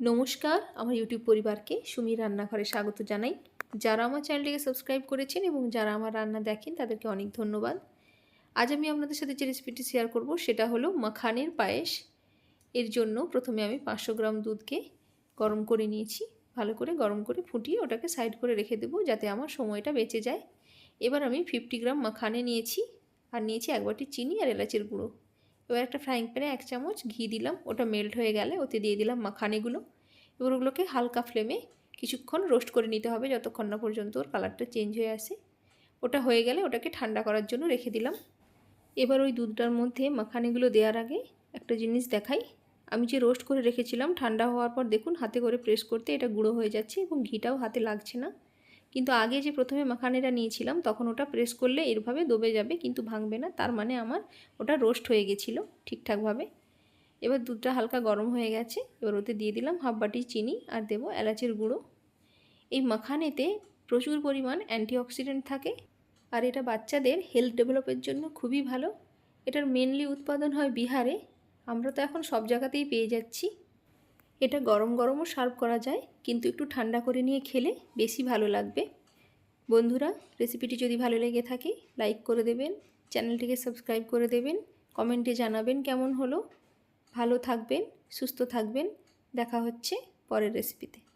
নমস্কার, আমার ইউটিউব পরিবারকে সুমি রান্নাঘরে স্বাগত জানাই। যারা আমার চ্যানেলটিকে সাবস্ক্রাইব করেছেন এবং যারা আমার রান্না দেখেন, তাদেরকে অনেক ধন্যবাদ। আজ আমি আপনাদের সাথে যে রেসিপিটি শেয়ার করব, সেটা হলো মাখানের পায়েস। এর জন্য প্রথমে আমি পাঁচশো গ্রাম দুধকে গরম করে নিয়েছি। ভালো করে গরম করে ফুটিয়ে ওটাকে সাইড করে রেখে দেবো, যাতে আমার সময়টা বেঁচে যায়। এবার আমি ফিফটি গ্রাম মাখানে নিয়েছি। আর নিয়েছি এক বাটি চিনি আর এলাচের গুঁড়ো। এবার একটা ফ্রাইং প্যানে এক চামচ ঘি দিলাম। ওটা মেল্ট হয়ে গেলে ওতে দিয়ে দিলাম মাখানেগুলো। এবার ওগুলোকে হালকা ফ্লেমে কিছুক্ষণ রোস্ট করে নিতে হবে যতক্ষণ না পর্যন্ত ওর কালারটা চেঞ্জ হয়ে আসে। ওটা হয়ে গেলে ওটাকে ঠান্ডা করার জন্য রেখে দিলাম। এবার ওই দুধটার মধ্যে মাখানেগুলো দেওয়ার আগে একটা জিনিস দেখাই। আমি যে রোস্ট করে রেখেছিলাম, ঠান্ডা হওয়ার পর দেখুন হাতে করে প্রেস করতে এটা গুঁড়ো হয়ে যাচ্ছে এবং ঘিটাও হাতে লাগছে না। কিন্তু আগে যে প্রথমে মাখানেটা নিয়েছিলাম, তখন ওটা প্রেস করলে এরভাবে দবে যাবে, কিন্তু ভাঙবে না। তার মানে আমার ওটা রোস্ট হয়ে গেছিল ঠিকঠাকভাবে। এবার দুধটা হালকা গরম হয়ে গেছে, এবার ওতে দিয়ে দিলাম হাফ বাটি চিনি আর দেবো এলাচের গুঁড়ো। এই মাখানেতে প্রচুর পরিমাণ অ্যান্টিঅক্সিডেন্ট থাকে আর এটা বাচ্চাদের হেলথ ডেভেলপের জন্য খুবই ভালো। এটার মেনলি উৎপাদন হয় বিহারে। আমরা তো এখন সব জায়গাতেই পেয়ে যাচ্ছি। এটা গরম গরমও সার্ভ করা যায়, কিন্তু একটু ঠান্ডা করে নিয়ে খেলে বেশি ভালো লাগবে। বন্ধুরা, রেসিপিটি যদি ভালো লেগে থাকে, লাইক করে দেবেন, চ্যানেলটিকে সাবস্ক্রাইব করে দেবেন, কমেন্টে জানাবেন কেমন হলো। ভালো থাকবেন, সুস্থ থাকবেন। দেখা হচ্ছে পরের রেসিপিতে।